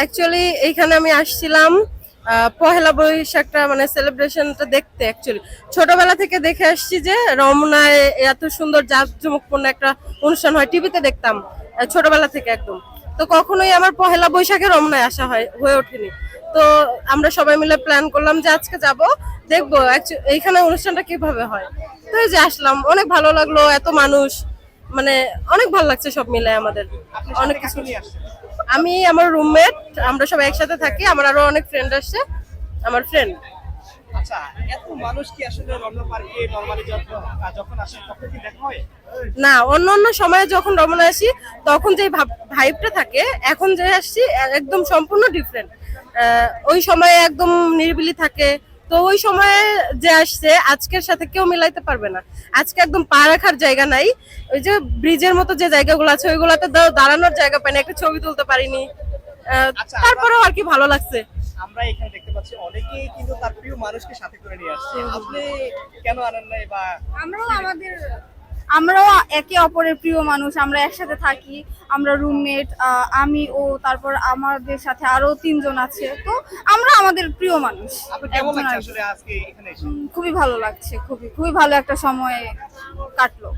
Actually এইখানে আমি আসছিলাম পহেলা বৈশাখটা মানে সেলিব্রেশনটা দেখতে অ্যাকচুয়ালি ছোটবেলা থেকে দেখে আসছি যে রমনায় এত সুন্দর জাঁকজমকপূর্ণ একটা অনুষ্ঠান হয় টিভিতে দেখতাম ছোটবেলা থেকে একদম। তো কখনোই আমার পহেলা বৈশাখে রমনায় আসা হয় হয়ে ওঠেনি। তো আমরা সবাই মিলে প্ল্যান করলাম যে আজকে যাব দেখব এইখানে অনুষ্ঠানটা কীভাবে হয়। তো এই যে আসলাম অনেক ভালো লাগল এত মানুষ মানে অনেক ভালো লাগছে সব মিলে আমাদের। অনেক কিছু আমি আমার রুমমেট আমরা সবাই একসাথে থাকি আমার আরও অনেক ফ্রেন্ড আসছে আমার ফ্রেন্ড আচ্ছা এত মানুষ কি আসলে রমনা পার্কে নরমালি যখন যখন আসে তখন কি দেখা হয়? না অন্য অন্য সময়ে যখন রমনা আসি তখন যে ভাইবটা থাকে এখন যে আসছি একদম সম্পূর্ণ ডিফারেন্ট ওই সময়ে একদম নিরিবিলি থাকে তো ওই সময়ে যে আসছে আজকের সাথে কেউ মিলাইতে পারবে না। আজকে একদম পা রাখার জায়গা নাই। ওই যে ব্রিজের মতো যে জায়গাগুলো আছে ওইগুলোতে দাঁড়ানোর জায়গা পাইনি একটা ছবি তুলতে পারিনি। আহ, আচ্ছা, তারপরেও আর কি ভালো লাগছে। আমরা এখানে দেখতে পাচ্ছি অনেকেই কিন্তু তার প্রিয় মানুষকে সাথে করে নিয়ে আসছে। আপনি কেন আনেন নাই বা আমরাও আমাদের আমরাও একে অপরের প্রিয় মানুষ আমরা একসাথে থাকি আমরা রুমমেট আমি ও তারপর আমাদের সাথে আরও তিনজন আছে। তো আমরা আমাদের প্রিয় মানুষ। খুবই ভালো লাগছে খুবই খুবই ভালো একটা সময় কাটলো।